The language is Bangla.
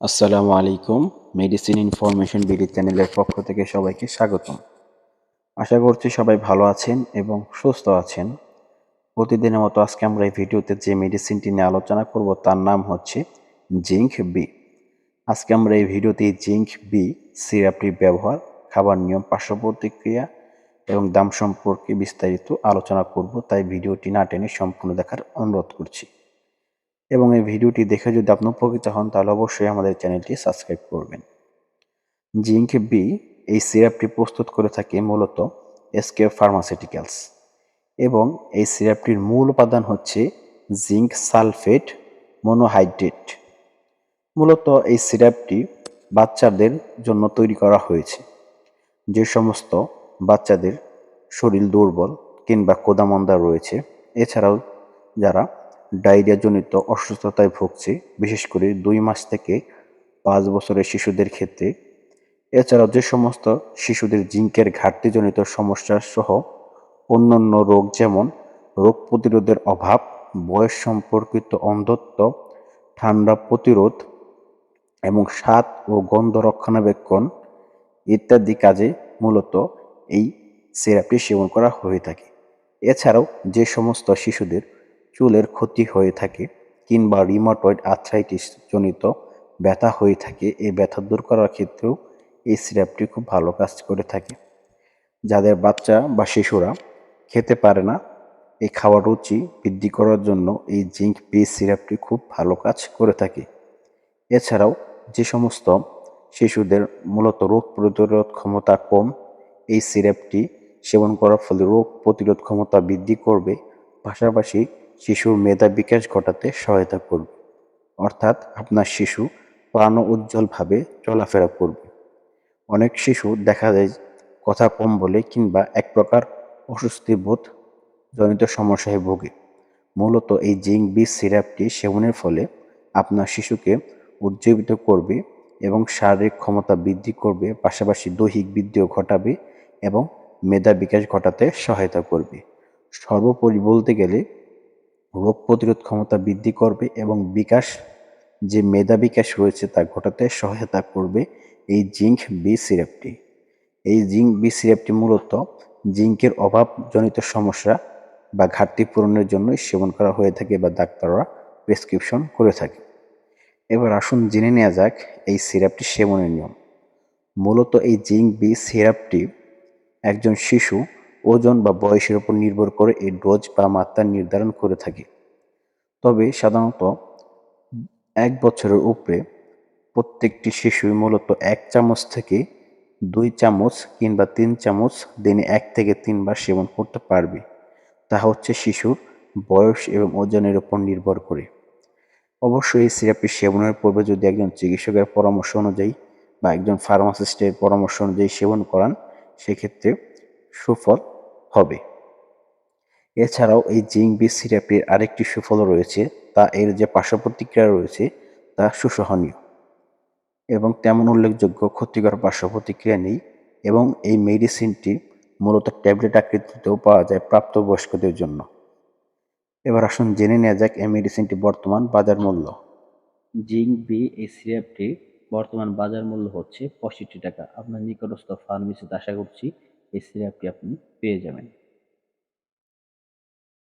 আসসালামু আলাইকুম মেডিসিন ইনফরমেশন বিডি চ্যানেলের পক্ষ থেকে সবাইকে স্বাগতম। আশা করছি সবাই ভালো আছেন এবং সুস্থ আছেন। প্রতিদিনের মতো আজকে আমরা এই ভিডিওতে যে মেডিসিনটি নিয়ে আলোচনা করব, তার নাম হচ্ছে জিঙ্ক বি আজকে আমরা এই ভিডিওতে জিঙ্ক বি সিরাপটির ব্যবহার, খাবার নিয়ম, পার্শ্ব প্রতিক্রিয়া এবং দাম সম্পর্কে বিস্তারিত আলোচনা করব, তাই ভিডিওটি না টেনে সম্পূর্ণ দেখার অনুরোধ করছি। এবং এই ভিডিওটি দেখে যদি আপনি উপকৃত হন, তাহলে অবশ্যই আমাদের চ্যানেলটি সাবস্ক্রাইব করবেন। জিঙ্ক বি এই সিরাপটি প্রস্তুত করে থাকে মূলত এসকে ফার্মাসিউটিক্যালস এবং এই সিরাপটির মূল উপাদান হচ্ছে জিঙ্ক সালফেট মনোহাইড্রেট। মূলত এই সিরাপটি বাচ্চাদের জন্য তৈরি করা হয়েছে। যে সমস্ত বাচ্চাদের শরীর দুর্বল কিংবা কোদামন্দা রয়েছে, এছাড়াও যারা ডায়রিয়াজনিত অসুস্থতায় ভুগছে, বিশেষ করে দুই মাস থেকে পাঁচ বছরের শিশুদের ক্ষেত্রে। এছাড়াও যে সমস্ত শিশুদের জিঙ্কের ঘাটতিজনিত সমস্যা সহ অন্যান্য রোগ যেমন রোগ প্রতিরোধের অভাব, বয়স সম্পর্কিত অন্ধত্ব, ঠান্ডা প্রতিরোধ এবং স্বাদ ও গন্ধ রক্ষণাবেক্ষণ ইত্যাদি কাজে মূলত এই সিরাপটি সেবন করা হয়ে থাকে। এছাড়াও যে সমস্ত শিশুদের চুলের ক্ষতি হয়ে থাকে কিংবা রিমোটয়েড আর্থ্রাইটিস জনিত ব্যথা হয়ে থাকে, এই ব্যথা দূর করার ক্ষেত্রেও এই সিরাপটি খুব ভালো কাজ করে থাকে। যাদের বাচ্চা বা শিশুরা খেতে পারে না, এই খাওয়ার রুচি বৃদ্ধি করার জন্য এই জিঙ্ক বি সিরাপটি খুব ভালো কাজ করে থাকে। এছাড়াও যে সমস্ত শিশুদের মূলত রোগ প্রতিরোধ ক্ষমতা কম, এই সিরাপটি সেবন করার ফলে রোগ প্রতিরোধ ক্ষমতা বৃদ্ধি করবে। পাশাপাশি শিশুর মেধা বিকাশ ঘটাতে সহায়তা করবে। অর্থাৎ আপনার শিশু প্রাণ উজ্জ্বলভাবে চলাফেরা করবে। অনেক শিশু দেখা যায় কথা কম বলে কিংবা এক প্রকার অস্বস্তি বোধ জনিত সমস্যায় ভোগে। মূলত এই জিঙ্ক বি সিরাপটি সেবনের ফলে আপনার শিশুকে উজ্জীবিত করবে এবং শারীরিক ক্ষমতা বৃদ্ধি করবে, পাশাপাশি দৈহিক বৃদ্ধিও ঘটাবে এবং মেধা বিকাশ ঘটাতে সহায়তা করবে। সর্বোপরি বলতে গেলে রোগ প্রতিরোধ ক্ষমতা বৃদ্ধি করবে এবং বিকাশ, যে মেধা বিকাশ রয়েছে তা ঘটাতে সহায়তা করবে এই জিঙ্ক বি সিরাপটি। এই জিঙ্ক বি সিরাপটি মূলত জিঙ্কের অভাবজনিত সমস্যা বা ঘাটতি পূরণের জন্যই সেবন করা হয়ে থাকে বা ডাক্তাররা প্রেসক্রিপশন করে থাকে। এবার আসুন জেনে নেওয়া যাক এই সিরাপটি সেবনের নিয়ম। মূলত এই জিঙ্ক বি সিরাপটি একজন শিশু ওজন বা বয়সের উপর নির্ভর করে এই ডোজ বা মাত্রা নির্ধারণ করে থাকে। তবে সাধারণত এক বছরের উপরে প্রত্যেকটি শিশুই মূলত এক চামচ থেকে দুই চামচ কিংবা তিন চামচ দিনে এক থেকে তিনবার সেবন করতে পারবে। তা হচ্ছে শিশুর বয়স এবং ওজনের উপর নির্ভর করে। অবশ্যই এই সিরাপটি সেবনের পূর্বে যদি একজন চিকিৎসকের পরামর্শ অনুযায়ী বা একজন ফার্মাসিস্টের পরামর্শ অনুযায়ী সেবন করান, সেক্ষেত্রে সুফল হবে। এছাড়াও এই জিঙ্ক বি সিরাপের আরেকটি সুফল রয়েছে, তা এর যে পার্শ্ব প্রতিক্রিয়া রয়েছে, তা সুসহনীয় এবং তেমন উল্লেখযোগ্য ক্ষতিকর পার্শ্ব প্রতিক্রিয়া নেই এবং এই মেডিসিনটি মূলত ট্যাবলেট আকৃতিতেও পাওয়া যায় প্রাপ্তবয়স্কদের জন্য। এবার আসুন জেনে নেওয়া যাক এই মেডিসিনটি বর্তমান বাজার মূল্য। জিঙ্ক বি এই সিরাপটি বর্তমান বাজার মূল্য হচ্ছে পঁয়ষট্টি টাকা। আপনার নিকটস্থ ফার্মেসিতে আশা করছি এই সিরাপটি আপনি পেয়ে যাবেন